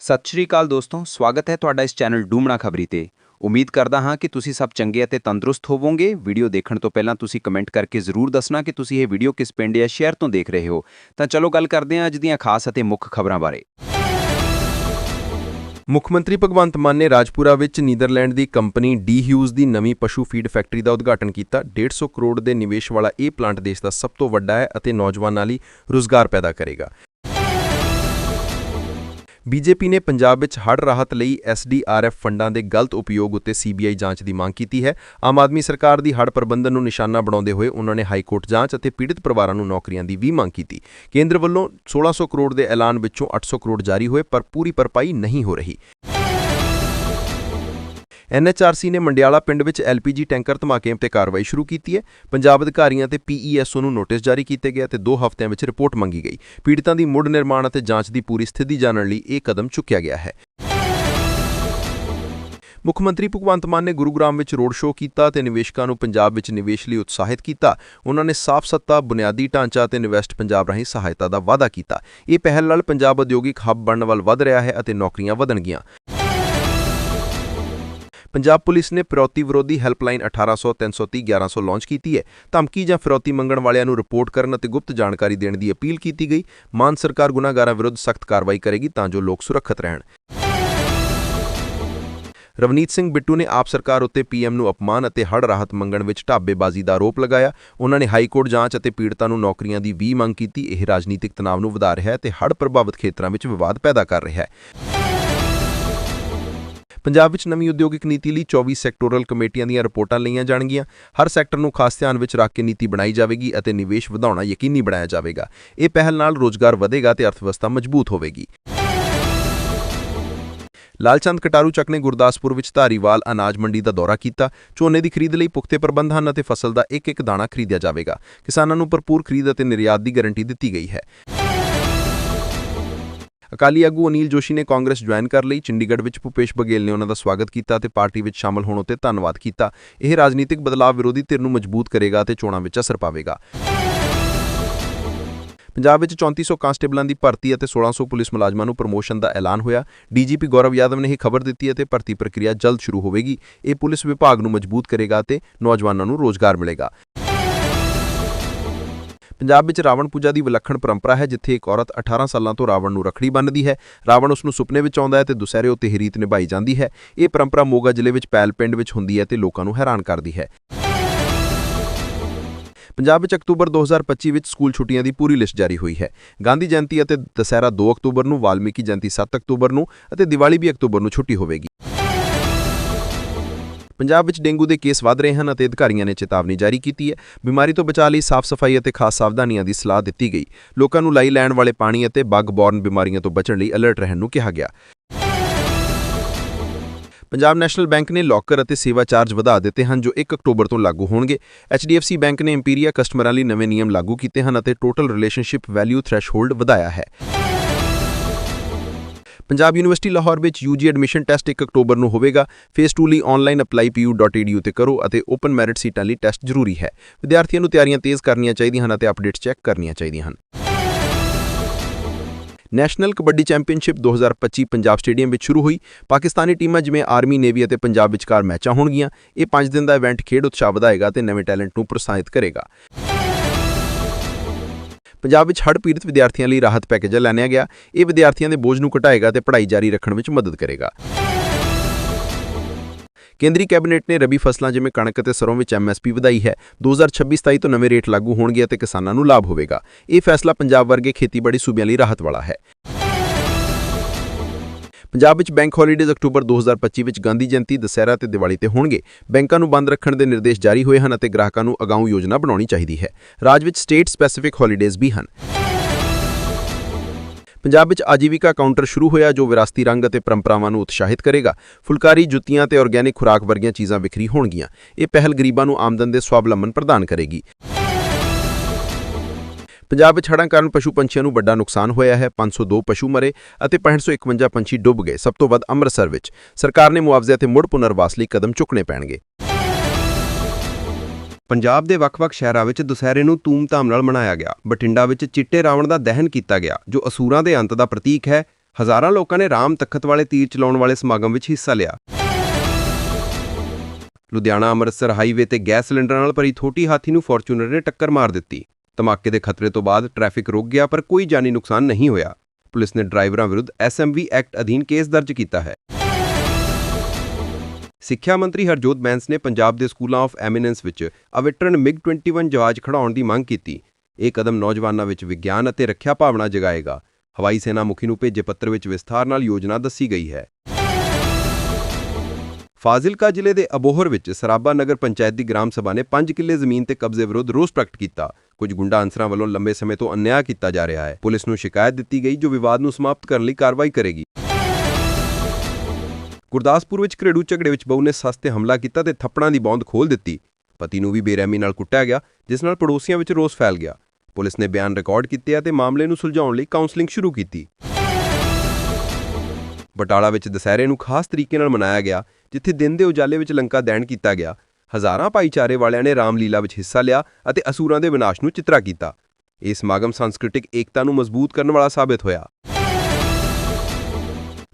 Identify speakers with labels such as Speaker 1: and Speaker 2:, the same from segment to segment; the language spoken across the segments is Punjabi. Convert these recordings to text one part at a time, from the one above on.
Speaker 1: ਸਤਿ ਸ਼੍ਰੀ ਅਕਾਲ ਦੋਸਤੋ, ਸਵਾਗਤ ਹੈ ਤੁਹਾਡਾ ਇਸ ਚੈਨਲ ਡੂਮਣਾ ਖਬਰੀ ਤੇ। ਉਮੀਦ ਕਰਦਾ ਹਾਂ ਕਿ ਤੁਸੀਂ ਸਭ ਚੰਗੇ ਅਤੇ ਤੰਦਰੁਸਤ ਹੋਵੋਗੇ। ਵੀਡੀਓ ਦੇਖਣ ਤੋਂ ਪਹਿਲਾਂ ਤੁਸੀਂ ਕਮੈਂਟ ਕਰਕੇ ਜ਼ਰੂਰ ਦੱਸਣਾ ਕਿ ਤੁਸੀਂ ਇਹ ਵੀਡੀਓ ਕਿਸ ਪਿੰਡ ਜਾਂ ਸ਼ਹਿਰ ਤੋਂ ਦੇਖ ਰਹੇ ਹੋ। ਤਾਂ ਚਲੋ ਗੱਲ ਕਰਦੇ ਹਾਂ ਅੱਜ ਦੀਆਂ ਖਾਸ ਅਤੇ ਮੁੱਖ ਖਬਰਾਂ ਬਾਰੇ।
Speaker 2: ਮੁੱਖ ਮੰਤਰੀ ਭਗਵੰਤ ਮਾਨ ਨੇ ਰਾਜਪੁਰਾ ਵਿੱਚ ਨੀਦਰਲੈਂਡ ਦੀ ਕੰਪਨੀ ਡੀ ਹਿਊਜ਼ ਦੀ ਨਵੀਂ ਪਸ਼ੂ ਫੀਡ ਫੈਕਟਰੀ ਦਾ ਉਦਘਾਟਨ ਕੀਤਾ। 150 ਕਰੋੜ ਦੇ ਨਿਵੇਸ਼ ਵਾਲਾ ਇਹ ਪਲਾਂਟ ਦੇਸ਼ ਦਾ ਸਭ ਤੋਂ ਵੱਡਾ ਹੈ ਅਤੇ ਨੌਜਵਾਨਾਂ ਲਈ ਰੁਜ਼ਗਾਰ ਪੈਦਾ ਕਰੇਗਾ। ਬੀਜੇਪੀ ਨੇ ਪੰਜਾਬ ਵਿੱਚ ਹੜ੍ਹ ਰਾਹਤ ਲਈ ਐਸਡੀਆਰਐਫ ਫੰਡਾਂ ਦੇ ਗਲਤ ਉਪਯੋਗ ਉੱਤੇ ਸੀਬੀਆਈ ਜਾਂਚ ਦੀ ਮੰਗ ਕੀਤੀ ਹੈ। ਆਮ ਆਦਮੀ ਸਰਕਾਰ ਦੀ ਹੜ੍ਹ ਪ੍ਰਬੰਧਨ ਨੂੰ ਨਿਸ਼ਾਨਾ ਬਣਾਉਂਦੇ ਹੋਏ ਉਹਨਾਂ ਨੇ ਹਾਈ ਕੋਰਟ ਜਾਂਚ ਅਤੇ ਪੀੜਤ ਪਰਿਵਾਰਾਂ ਨੂੰ ਨੌਕਰੀਆਂ ਦੀ ਵੀ ਮੰਗ ਕੀਤੀ। ਕੇਂਦਰ ਵੱਲੋਂ 1600 ਕਰੋੜ ਦੇ ਐਲਾਨ ਵਿੱਚੋਂ 800 ਕਰੋੜ ਜਾਰੀ ਹੋਏ, ਪਰ ਪੂਰੀ ਭਰਪਾਈ ਨਹੀਂ ਹੋ ਰਹੀ। ਐਨਐਚਆਰਸੀ ਨੇ ਮੰਡਿਆਲਾ ਪਿੰਡ ਵਿੱਚ ਐਲਪੀਜੀ ਟੈਂਕਰ ਧਮਾਕੇ ਤੇ ਕਾਰਵਾਈ ਸ਼ੁਰੂ ਕੀਤੀ ਹੈ। ਪੰਜਾਬ ਅਧਿਕਾਰੀਆਂ ਤੇ ਪੀਈਐਸਓ ਨੂੰ ਨੋਟਿਸ ਜਾਰੀ ਕੀਤੇ ਗਏ ਤੇ 2 ਹਫ਼ਤਿਆਂ ਵਿੱਚ ਰਿਪੋਰਟ ਮੰਗੀ ਗਈ। ਪੀੜਤਾਂ ਦੀ ਮੁੜ ਨਿਰਮਾਣ ਅਤੇ ਜਾਂਚ ਦੀ ਪੂਰੀ ਸਥਿਤੀ ਜਾਣਨ ਲਈ ਇਹ ਕਦਮ ਚੁੱਕਿਆ ਗਿਆ ਹੈ। ਮੁੱਖ ਮੰਤਰੀ ਭਗਵੰਤ ਮਾਨ ਨੇ ਗੁਰੂਗ੍ਰਾਮ ਵਿੱਚ ਰੋਡ ਸ਼ੋਅ ਕੀਤਾ ਤੇ ਨਿਵੇਸ਼ਕਾਂ ਨੂੰ ਪੰਜਾਬ ਵਿੱਚ ਨਿਵੇਸ਼ ਲਈ ਉਤਸ਼ਾਹਿਤ ਕੀਤਾ। ਉਹਨਾਂ ਨੇ ਸਾਫ਼ ਸੱਤਾ, ਬੁਨਿਆਦੀ ਢਾਂਚਾ ਤੇ ਇਨਵੈਸਟ ਪੰਜਾਬ ਰਾਹੀਂ ਸਹਾਇਤਾ ਦਾ ਵਾਅਦਾ ਕੀਤਾ। ਇਹ ਪਹਿਲ ਨਾਲ ਪੰਜਾਬ ਉਦਯੋਗਿਕ ਹੱਬ ਬਣਨ ਵੱਲ ਵਧ ਰਿਹਾ ਹੈ ਅਤੇ ਨੌਕਰੀਆਂ ਵਧਣਗੀਆਂ। ਪੰਜਾਬ ਪੁਲਿਸ ਨੇ ਫਿਰੌਤੀ ਵਿਰੋਧੀ ਹੈਲਪਲਾਈਨ 1800 330 1100 ਲਾਂਚ ਕੀਤੀ ਹੈ। ਧਮਕੀ ਜਾਂ ਫਿਰੌਤੀ ਮੰਗਣ ਵਾਲਿਆਂ ਨੂੰ ਰਿਪੋਰਟ ਕਰਨ ਅਤੇ ਗੁਪਤ ਜਾਣਕਾਰੀ ਦੇਣ ਦੀ ਅਪੀਲ ਕੀਤੀ ਗਈ। ਮਾਨ ਸਰਕਾਰ ਗੁਨਾਹਗਾਰਾਂ ਵਿਰੁੱਧ ਸਖਤ ਕਾਰਵਾਈ ਕਰੇਗੀ ਤਾਂ ਜੋ ਲੋਕ ਸੁਰੱਖਿਅਤ ਰਹਿਣ। ਰਵਨੀਤ ਸਿੰਘ ਬਿੱਟੂ ਨੇ ਆਪ ਸਰਕਾਰ ਉੱਤੇ ਪੀਐਮ ਨੂੰ ਅਪਮਾਨ ਅਤੇ ਹੜ੍ਹ ਰਾਹਤ ਮੰਗਣ ਵਿੱਚ ਢਾਬੇਬਾਜ਼ੀ ਦਾ ਆਰੋਪ ਲਗਾਇਆ। ਉਹਨਾਂ ਨੇ ਹਾਈ ਕੋਰਟ ਜਾਂਚ ਅਤੇ ਪੀੜਤਾਂ ਨੂੰ ਨੌਕਰੀਆਂ ਦੀ ਵੀ ਮੰਗ ਕੀਤੀ। ਇਹ ਰਾਜਨੀਤਿਕ ਤਣਾਅ ਨੂੰ ਵਧਾ ਰਿਹਾ ਹੈ ਤੇ ਹੜ੍ਹ ਪ੍ਰਭਾਵਿਤ ਖੇਤਰਾਂ ਵਿੱਚ ਵਿਵਾਦ ਪੈਦਾ ਕਰ ਰਿਹਾ ਹੈ। ਪੰਜਾਬ ਵਿੱਚ ਨਵੀਂ ਉਦਯੋਗਿਕ ਨੀਤੀ ਲਈ 24 ਸੈਕਟੋਰਲ ਕਮੇਟੀਆਂ ਦੀਆਂ ਰਿਪੋਰਟਾਂ ਲਈਆਂ ਜਾਣਗੀਆਂ। ਹਰ ਸੈਕਟਰ ਨੂੰ ਖਾਸ ਧਿਆਨ ਵਿੱਚ ਰੱਖ ਕੇ ਨੀਤੀ ਬਣਾਈ ਜਾਵੇਗੀ ਅਤੇ ਨਿਵੇਸ਼ ਵਧਾਉਣਾ ਯਕੀਨੀ ਬਣਾਇਆ ਜਾਵੇਗਾ। ਇਹ ਪਹਿਲ ਨਾਲ ਰੋਜ਼ਗਾਰ ਵਧੇਗਾ ਤੇ ਅਰਥਵਿਵਸਥਾ ਮਜ਼ਬੂਤ ਹੋਵੇਗੀ। ਲਾਲਚੰਦ ਕਟਾਰੂ ਚੱਕ ਨੇ ਗੁਰਦਾਸਪੁਰ ਵਿੱਚ ਧਾਰੀਵਾਲ ਅਨਾਜ ਮੰਡੀ ਦਾ ਦੌਰਾ ਕੀਤਾ। ਝੋਨੇ ਦੀ ਖਰੀਦ ਲਈ ਪੁਖਤੇ ਪ੍ਰਬੰਧ ਹਨ ਅਤੇ ਫਸਲ ਦਾ ਇੱਕ ਇੱਕ ਦਾਣਾ ਖਰੀਦਿਆ ਜਾਵੇਗਾ। ਕਿਸਾਨਾਂ ਨੂੰ ਭਰਪੂਰ ਖਰੀਦ ਅਤੇ ਨਿਰਯਾਤ ਦੀ ਗਾਰੰਟੀ ਦਿੱਤੀ ਗਈ ਹੈ। ਅਕਾਲੀ ਆਗੂ ਅਨੀਲ ਜੋਸ਼ੀ ਨੇ ਕਾਂਗਰਸ ਜੁਆਇਨ ਕਰ ਲਈ। ਚੰਡੀਗੜ੍ਹ ਵਿੱਚ ਭੁਪੇਸ਼ ਬਘੇਲ ਨੇ ਉਹਨਾਂ ਦਾ ਸਵਾਗਤ ਕੀਤਾ ਤੇ ਪਾਰਟੀ ਵਿੱਚ ਸ਼ਾਮਲ ਹੋਣ ਉੱਤੇ ਧੰਨਵਾਦ ਕੀਤਾ। ਇਹ ਰਾਜਨੀਤਿਕ ਬਦਲਾਅ ਵਿਰੋਧੀ ਧਿਰ ਨੂੰ ਮਜ਼ਬੂਤ ਕਰੇਗਾ ਤੇ ਚੋਣਾਂ ਵਿੱਚ ਅਸਰ ਪਾਵੇਗਾ। ਪੰਜਾਬ ਵਿੱਚ 3400 ਕਾਂਸਟੇਬਲਾਂ ਦੀ ਭਰਤੀ ਅਤੇ 1600 ਪੁਲਿਸ ਮੁਲਾਜ਼ਮਾਂ ਨੂੰ ਪ੍ਰਮੋਸ਼ਨ ਦਾ ਐਲਾਨ ਹੋਇਆ। ਡੀਜੀਪੀ ਗੌਰਵ ਯਾਦਵ ਨੇ ਇਹ ਖਬਰ ਦਿੱਤੀ ਹੈ ਤੇ ਭਰਤੀ ਪ੍ਰਕਿਰਿਆ ਜਲਦ ਸ਼ੁਰੂ ਹੋਵੇਗੀ। ਇਹ ਪੁਲਿਸ ਵਿਭਾਗ ਨੂੰ ਮਜ਼ਬੂਤ ਕਰੇਗਾ ਤੇ ਨੌਜਵਾਨਾਂ ਨੂੰ ਰੋਜ਼ਗਾਰ ਮਿਲੇਗਾ। ਪੰਜਾਬ ਵਿੱਚ ਰਾਵਣ ਪੂਜਾ ਦੀ ਵਿਲੱਖਣ ਪਰੰਪਰਾ ਹੈ, ਜਿੱਥੇ ਇੱਕ ਔਰਤ 18 ਸਾਲਾਂ ਤੋਂ ਰਾਵਣ ਨੂੰ ਰੱਖੜੀ ਬੰਨ੍ਹਦੀ ਹੈ। ਰਾਵਣ ਉਸ ਨੂੰ ਸੁਪਨੇ ਵਿੱਚ ਆਉਂਦਾ ਹੈ ਤੇ ਦੁਸਹਿਰੇ ਉੱਤੇ ਇਹ ਰੀਤ ਨਿਭਾਈ ਜਾਂਦੀ ਹੈ। ਇਹ ਪਰੰਪਰਾ ਮੋਗਾ ਜ਼ਿਲ੍ਹੇ ਵਿੱਚ ਪੈਲ ਪਿੰਡ ਵਿੱਚ ਹੁੰਦੀ ਹੈ ਤੇ ਲੋਕਾਂ ਨੂੰ ਹੈਰਾਨ ਕਰਦੀ ਹੈ। ਪੰਜਾਬ ਵਿੱਚ ਅਕਤੂਬਰ 2025 ਵਿੱਚ ਸਕੂਲ ਛੁੱਟੀਆਂ ਦੀ ਪੂਰੀ ਲਿਸਟ ਜਾਰੀ ਹੋਈ ਹੈ। ਗਾਂਧੀ ਜਯੰਤੀ ਅਤੇ ਦਸਹਿਰਾ 2 ਅਕਤੂਬਰ ਨੂੰ, ਵਾਲਮੀਕੀ ਜਯੰਤੀ 7 ਅਕਤੂਬਰ ਨੂੰ ਅਤੇ ਦੀਵਾਲੀ ਵੀ ਅਕਤੂਬਰ ਨੂੰ ਛੁੱਟੀ ਹੋਵੇਗੀ। ਪੰਜਾਬ ਵਿੱਚ ਡੇਂਗੂ ਦੇ ਕੇਸ ਵਧ ਰਹੇ ਹਨ ਅਤੇ ਅਧਿਕਾਰੀਆਂ ਨੇ ਚੇਤਾਵਨੀ ਜਾਰੀ ਕੀਤੀ ਹੈ। ਬਿਮਾਰੀ ਤੋਂ ਬਚਾਅ ਲਈ ਸਾਫ਼ ਸਫ਼ਾਈ ਅਤੇ ਖਾਸ ਸਾਵਧਾਨੀਆਂ ਦੀ ਸਲਾਹ ਦਿੱਤੀ ਗਈ। ਲੋਕਾਂ ਨੂੰ ਲਾਈ ਲੈਣ ਵਾਲੇ ਪਾਣੀ ਅਤੇ ਬੱਗ ਬੌਰਨ ਬਿਮਾਰੀਆਂ ਤੋਂ ਬਚਣ ਲਈ ਅਲਰਟ ਰਹਿਣ ਨੂੰ ਕਿਹਾ ਗਿਆ। ਪੰਜਾਬ ਨੈਸ਼ਨਲ ਬੈਂਕ ਨੇ ਲੌਕਰ ਅਤੇ ਸੇਵਾ ਚਾਰਜ ਵਧਾ ਦਿੱਤੇ ਹਨ, ਜੋ 1 ਅਕਤੂਬਰ ਤੋਂ ਲਾਗੂ ਹੋਣਗੇ। HDFC ਬੈਂਕ ਨੇ ਇੰਪੀਰੀਆ ਕਸਟਮਰਾਂ ਲਈ ਨਵੇਂ ਨਿਯਮ ਲਾਗੂ ਕੀਤੇ ਹਨ ਅਤੇ ਟੋਟਲ ਰਿਲੇਸ਼ਨਸ਼ਿਪ ਵੈਲਿਊ ਥ੍ਰੈਸ਼ਹੋਲਡ ਵਧਾਇਆ ਹੈ। ਪੰਜਾਬ ਯੂਨੀਵਰਸਿਟੀ ਲਾਹੌਰ ਵਿੱਚ UG ਐਡਮਿਸ਼ਨ ਟੈਸਟ 1 ਅਕਤੂਬਰ ਨੂੰ ਹੋਵੇਗਾ। ਫੇਸ 2 ਲਈ ਆਨਲਾਈਨ apply.pu.edu ਤੇ ਕਰੋ ਅਤੇ ਓਪਨ ਮੈਰਿਟ ਸੀਟਾਂ ਲਈ ਟੈਸਟ ਜ਼ਰੂਰੀ ਹੈ। ਵਿਦਿਆਰਥੀਆਂ ਨੂੰ ਤਿਆਰੀਆਂ ਤੇਜ਼ ਕਰਨੀਆਂ ਚਾਹੀਦੀਆਂ ਹਨ ਅਤੇ ਅਪਡੇਟਸ ਚੈੱਕ ਕਰਨੀਆਂ ਚਾਹੀਦੀਆਂ ਹਨ। National kabaddi championship 2025 Punjab stadium ਵਿੱਚ ਸ਼ੁਰੂ ਹੋਈ। ਪਾਕਿਸਤਾਨੀ ਟੀਮਾਂ ਜਿਵੇਂ ਆਰਮੀ ਨੇਵੀ ਅਤੇ ਪੰਜਾਬ ਵਿਚਕਾਰ ਮੈਚਾਂ ਹੋਣਗੀਆਂ। ਇਹ 5 ਦਿਨ ਦਾ ਇਵੈਂਟ ਖੇਡ ਉਤਸ਼ਾਹ ਵਧਾਏਗਾ ਤੇ ਨਵੇਂ ਟੈਲੈਂਟ ਨੂੰ ਪ੍ਰੋਤਸਾਹਿਤ ਕਰੇਗਾ। ਪੰਜਾਬ ਵਿੱਚ ਹੜ੍ਹ ਪੀੜਤ ਵਿਦਿਆਰਥੀਆਂ ਲਈ ਰਾਹਤ ਪੈਕੇਜ ਐਲਾਨਿਆ ਗਿਆ। ਇਹ ਵਿਦਿਆਰਥੀਆਂ ਦੇ ਬੋਝ ਨੂੰ ਘਟਾਏਗਾ ਤੇ ਪੜ੍ਹਾਈ ਜਾਰੀ ਰੱਖਣ ਵਿੱਚ ਮਦਦ ਕਰੇਗਾ। ਕੇਂਦਰੀ ਕੈਬਨਿਟ ਨੇ ਰਬੀ ਫਸਲਾਂ ਜਿਵੇਂ ਕਣਕ ਅਤੇ ਸਰੋਂ ਵਿੱਚ ਐਮਐਸਪੀ ਵਧਾਈ ਹੈ। 2026-27 ਤੋਂ ਨਵੇਂ ਰੇਟ ਲਾਗੂ ਹੋਣਗੇ ਅਤੇ ਕਿਸਾਨਾਂ ਨੂੰ ਲਾਭ ਹੋਵੇਗਾ। ਇਹ ਫੈਸਲਾ ਪੰਜਾਬ ਵਰਗੇ ਖੇਤੀਬਾੜੀ ਸੂਬਿਆਂ ਲਈ ਰਾਹਤ ਵਾਲਾ ਹੈ। ਪੰਜਾਬ ਵਿੱਚ ਬੈਂਕ ਹੌਲੀਡੇਜ਼ ਅਕਤੂਬਰ 2025 ਵਿੱਚ ਗਾਂਧੀ ਜਯੰਤੀ, ਦਸਹਿਰਾ ਤੇ ਦੀਵਾਲੀ ਤੇ ਹੋਣਗੇ। ਬੈਂਕਾਂ ਨੂੰ ਬੰਦ ਰੱਖਣ ਦੇ ਨਿਰਦੇਸ਼ ਜਾਰੀ ਹੋਏ ਹਨ ਅਤੇ ਗ੍ਰਾਹਕਾਂ ਨੂੰ ਅਗਾਊਂ ਯੋਜਨਾ ਬਣਾਉਣੀ ਚਾਹੀਦੀ ਹੈ। ਰਾਜ ਵਿੱਚ ਸਟੇਟ ਸਪੈਸੀਫਿਕ ਹੌਲੀਡੇਜ਼ ਵੀ ਹਨ। ਪੰਜਾਬ ਵਿੱਚ ਆਜੀਵਿਕਾ ਕਾਊਂਟਰ ਸ਼ੁਰੂ ਹੋਇਆ, ਜੋ ਵਿਰਾਸਤੀ ਰੰਗ ਅਤੇ ਪਰੰਪਰਾਵਾਂ ਨੂੰ ਉਤਸ਼ਾਹਿਤ ਕਰੇਗਾ। ਫੁਲਕਾਰੀ, ਜੁੱਤੀਆਂ ਤੇ ਆਰਗੈਨਿਕ ਖੁਰਾਕ ਵਰਗੀਆਂ ਚੀਜ਼ਾਂ ਵਿਕਰੀ ਹੋਣਗੀਆਂ। ਇਹ ਪਹਿਲ ਗਰੀਬਾਂ ਨੂੰ ਆਮਦਨ ਦੇ ਸਵਾਵਲੰਬਨ ਪ੍ਰਦਾਨ ਕਰੇਗੀ। ਪੰਜਾਬ ਵਿੱਚ ਹੜ੍ਹਾਂ ਕਾਰਨ ਪਸ਼ੂ ਪੰਛੀਆਂ ਨੂੰ ਵੱਡਾ ਨੁਕਸਾਨ ਹੋਇਆ ਹੈ। 502 ਪਸ਼ੂ ਮਰੇ ਅਤੇ 6551 ਪੰਛੀ ਡੁੱਬ ਗਏ। ਸਭ ਤੋਂ ਵੱਧ ਅੰਮ੍ਰਿਤਸਰ ਵਿੱਚ। ਸਰਕਾਰ ਨੇ ਮੁਆਵਜ਼ੇ ਅਤੇ ਮੁੜ ਪੁਨਰਵਾਸ ਲਈ ਕਦਮ ਚੁੱਕਣੇ ਪੈਣਗੇ।
Speaker 3: ਪੰਜਾਬ ਦੇ ਵੱਖ-ਵੱਖ ਸ਼ਹਿਰਾਂ ਵਿੱਚ ਦੁਸਹਿਰੇ ਨੂੰ ਧੂਮ-ਧਾਮ ਨਾਲ ਮਨਾਇਆ ਗਿਆ। ਬਠਿੰਡਾ ਵਿੱਚ ਚਿੱਟੇ ਰਾਵਣ ਦਾ ਦਹਨ ਕੀਤਾ ਗਿਆ, ਜੋ ਅਸੂਰਾਂ ਦੇ ਅੰਤ ਦਾ ਪ੍ਰਤੀਕ ਹੈ।
Speaker 2: ਹਜ਼ਾਰਾਂ ਲੋਕਾਂ ਨੇ ਰਾਮ ਤਖਤ ਵਾਲੇ ਤੀਰ ਚਲਾਉਣ ਵਾਲੇ ਸਮਾਗਮ ਵਿੱਚ ਹਿੱਸਾ ਲਿਆ। ਲੁਧਿਆਣਾ ਅੰਮ੍ਰਿਤਸਰ ਹਾਈਵੇ ਤੇ ਗੈਸ ਸਿਲੰਡਰਾਂ ਨਾਲ ਭਰੀ ਥੋਟੀ ਹਾਥੀ ਨੂੰ ਫੋਰਚੂਨਰ ਨੇ ਟੱਕਰ ਮਾਰ ਦਿੱਤੀ। ਧਮਾਕੇ ਦੇ ਖਤਰੇ ਤੋਂ ਬਾਅਦ ਟ੍ਰੈਫਿਕ ਰੁਕ ਗਿਆ, ਪਰ ਕੋਈ ਜਾਨੀ ਨੁਕਸਾਨ ਨਹੀਂ ਹੋਇਆ। ਪੁਲਿਸ ਨੇ ਡਰਾਈਵਰਾਂ ਵਿਰੁੱਧ ਐਸਐਮਵੀ ਐਕਟ ਅਧੀਨ ਕੇਸ ਦਰਜ ਕੀਤਾ ਹੈ। ਸਿੱਖਿਆ ਮੰਤਰੀ ਹਰਜੋਤ ਬੈਂਸ ਨੇ ਪੰਜਾਬ ਦੇ ਸਕੂਲਾਂ ਆਫ ਐਮੀਨੈਂਸ ਵਿੱਚ ਅਵਿਟਰਨ ਮਿਗ 21 ਜਹਾਜ਼ ਖੜਾਉਣ ਦੀ ਮੰਗ ਕੀਤੀ। ਇਹ ਕਦਮ ਨੌਜਵਾਨਾਂ ਵਿੱਚ ਵਿਗਿਆਨ ਅਤੇ ਰੱਖਿਆ ਭਾਵਨਾ ਜਗਾਏਗਾ। ਹਵਾਈ ਸੈਨਾ ਮੁਖੀ ਨੂੰ ਭੇਜੇ ਪੱਤਰ ਵਿੱਚ ਵਿਸਥਾਰ ਨਾਲ ਯੋਜਨਾ ਦੱਸੀ ਗਈ ਹੈ। ਫਾਜ਼ਿਲਕਾ ਜ਼ਿਲ੍ਹੇ ਦੇ ਅਬੋਹਰ ਵਿੱਚ ਸਰਾਬਾ ਨਗਰ ਪੰਚਾਇਤ ਦੀ ਗ੍ਰਾਮ ਸਭਾ ਨੇ 5 ਕਿੱਲੇ ਜ਼ਮੀਨ ਤੇ ਕਬਜ਼ੇ ਵਿਰੁੱਧ ਰੋਸ ਪ੍ਰਗਟ ਕੀਤਾ। ਕੁਝ ਗੁੰਡਾ ਅਨਸਰਾਂ ਵੱਲੋਂ ਲੰਬੇ ਸਮੇਂ ਤੋਂ ਅਨਿਆਂ ਕੀਤਾ ਜਾ ਰਿਹਾ ਹੈ। ਪੁਲਿਸ ਨੂੰ ਸ਼ਿਕਾਇਤ ਦਿੱਤੀ ਗਈ, ਜੋ ਵਿਵਾਦ ਨੂੰ ਸਮਾਪਤ ਕਰਨ ਲਈ ਕਾਰਵਾਈ ਕਰੇਗੀ। ਗੁਰਦਾਸਪੁਰ ਵਿੱਚ ਘਰੇਲੂ ਝਗੜੇ ਵਿੱਚ ਬਹੂ ਨੇ ਸੱਸ ਤੇ ਹਮਲਾ ਕੀਤਾ ਤੇ ਥੱਪੜਾਂ ਦੀ ਬੌਂਦ ਖੋਲ ਦਿੱਤੀ। ਪਤੀ ਨੂੰ ਵੀ ਬੇਰਹਿਮੀ ਨਾਲ ਕੁੱਟਿਆ ਗਿਆ, ਜਿਸ ਨਾਲ ਪੜੋਸੀਆਂ ਵਿੱਚ ਰੋਸ ਫੈਲ ਗਿਆ। ਪੁਲਿਸ ਨੇ ਬਿਆਨ ਰਿਕਾਰਡ ਕੀਤੇ ਅਤੇ ਮਾਮਲੇ ਨੂੰ ਸੁਲਝਾਉਣ ਲਈ ਕਾਉਂਸਲਿੰਗ ਸ਼ੁਰੂ ਕੀਤੀ। ਬਟਾਲਾ ਵਿੱਚ ਦਸਹਿਰੇ ਨੂੰ ਖਾਸ ਤਰੀਕੇ ਨਾਲ ਮਨਾਇਆ ਗਿਆ, ਜਿੱਥੇ ਦਿਨ ਦੇ ਉਜਾਲੇ ਵਿੱਚ ਲੰਕਾ ਦੈਣ ਕੀਤਾ ਗਿਆ। ਹਜ਼ਾਰਾਂ ਭਾਈਚਾਰੇ ਵਾਲਿਆਂ ਨੇ ਰਾਮਲੀਲਾ ਵਿੱਚ ਹਿੱਸਾ ਲਿਆ ਅਤੇ ਅਸੂਰਾਂ ਦੇ ਵਿਨਾਸ਼ ਨੂੰ ਚਿਤਰਾ ਕੀਤਾ। ਇਹ ਸਮਾਗਮ ਸੰਸਕ੍ਰਿਤਿਕ ਏਕਤਾ ਨੂੰ ਮਜ਼ਬੂਤ ਕਰਨ ਵਾਲਾ ਸਾਬਿਤ ਹੋਇਆ।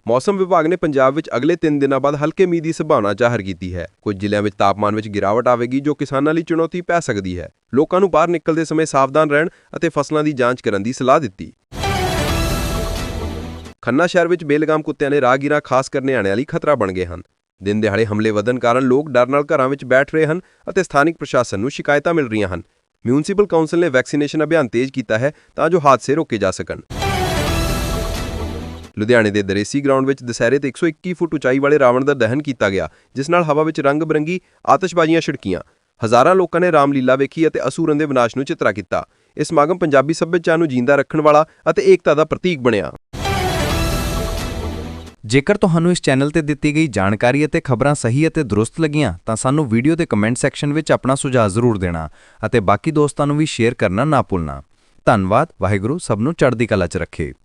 Speaker 2: ਮੌਸਮ ਵਿਭਾਗ ਨੇ ਪੰਜਾਬ ਵਿੱਚ ਅਗਲੇ 3 ਦਿਨਾਂ ਬਾਅਦ ਹਲਕੇ ਮੀਂਹ ਦੀ ਸੰਭਾਵਨਾ ਜ਼ਾਹਰ ਕੀਤੀ ਹੈ। ਕੁਝ ਜ਼ਿਲ੍ਹਿਆਂ ਵਿੱਚ ਤਾਪਮਾਨ ਵਿੱਚ ਗਿਰਾਵਟ ਆਵੇਗੀ, ਜੋ ਕਿਸਾਨਾਂ ਲਈ ਚੁਣੌਤੀ ਪੈ ਸਕਦੀ ਹੈ। ਲੋਕਾਂ ਨੂੰ ਬਾਹਰ ਨਿਕਲਦੇ ਸਮੇਂ ਸਾਵਧਾਨ ਰਹਿਣ ਅਤੇ ਫਸਲਾਂ ਦੀ ਜਾਂਚ ਕਰਨ ਦੀ ਸਲਾਹ ਦਿੱਤੀ। ਖੰਨਾ ਸ਼ਹਿਰ ਵਿੱਚ ਬੇਲਗਾਮ ਕੁੱਤਿਆਂ ਨੇ ਰਾਹਗੀਰਾਂ ਖਾਸ ਕਰ ਨਿਆਣਿਆਂ ਲਈ ਖਤਰਾ ਬਣ ਗਏ ਹਨ। ਦਿਨ ਦਿਹਾੜੇ ਹਮਲੇ ਵਧਣ ਕਾਰਨ ਲੋਕ ਡਰ ਨਾਲ ਘਰਾਂ ਵਿੱਚ ਬੈਠ ਰਹੇ ਹਨ ਅਤੇ ਸਥਾਨਕ ਪ੍ਰਸ਼ਾਸਨ ਨੂੰ ਸ਼ਿਕਾਇਤਾਂ ਮਿਲ ਰਹੀਆਂ ਹਨ। ਮਿਊਨਿਸਪਲ ਕਾਉਂਸਲ ਨੇ ਵੈਕਸੀਨੇਸ਼ਨ ਅਭਿਆਨ ਤੇਜ਼ ਕੀਤਾ ਹੈ ਤਾਂ ਜੋ ਹਾਦਸੇ ਰੋਕੇ ਜਾ ਸਕਣ। ਲੁਧਿਆਣੇ ਦੇ ਦਰੇਸੀ ਗਰਾਊਂਡ ਵਿੱਚ ਦਸਹਿਰੇ ਤੇ 121 ਫੁੱਟ ਉਚਾਈ ਵਾਲੇ ਰਾਵਣ ਦਾ ਦਹਨ ਕੀਤਾ ਗਿਆ, ਜਿਸ ਨਾਲ ਹਵਾ ਵਿੱਚ ਰੰਗ ਬਰੰਗੀ ਆਤਿਸ਼ਬਾਜ਼ੀਆਂ ਛਿੜਕੀਆਂ। ਹਜ਼ਾਰਾਂ ਲੋਕਾਂ ਨੇ ਰਾਮਲੀਲਾ ਵੇਖੀ ਅਤੇ ਅਸੂਰਨ ਦੇ ਵਿਨਾਸ਼ ਨੂੰ ਚਿਤਰਾ ਕੀਤਾ। ਇਹ ਸਮਾਗਮ ਪੰਜਾਬੀ ਸੱਭਿਆਚਾਰ ਨੂੰ ਜਿੰਦਾ ਰੱਖਣ ਵਾਲਾ ਅਤੇ ਏਕਤਾ ਦਾ ਪ੍ਰਤੀਕ ਬਣਿਆ।
Speaker 1: ਜੇਕਰ ਤੁਹਾਨੂੰ ਇਸ ਚੈਨਲ ਤੇ ਦਿੱਤੀ ਗਈ ਜਾਣਕਾਰੀ ਅਤੇ ਖਬਰਾਂ ਸਹੀ ਅਤੇ ਦਰੁਸਤ ਲੱਗੀਆਂ, ਤਾਂ ਸਾਨੂੰ ਵੀਡੀਓ ਦੇ ਕਮੈਂਟ ਸੈਕਸ਼ਨ ਵਿੱਚ ਆਪਣਾ ਸੁਝਾਅ ਜ਼ਰੂਰ ਦੇਣਾ ਅਤੇ ਬਾਕੀ ਦੋਸਤਾਂ ਨੂੰ ਵੀ ਸ਼ੇਅਰ ਕਰਨਾ ਨਾ ਭੁੱਲਣਾ। ਧੰਨਵਾਦ, ਵਾਹਿਗੁਰੂ ਸਭ ਨੂੰ ਚੜ੍ਹਦੀ ਕਲਾ 'ਚ ਰੱਖੇ।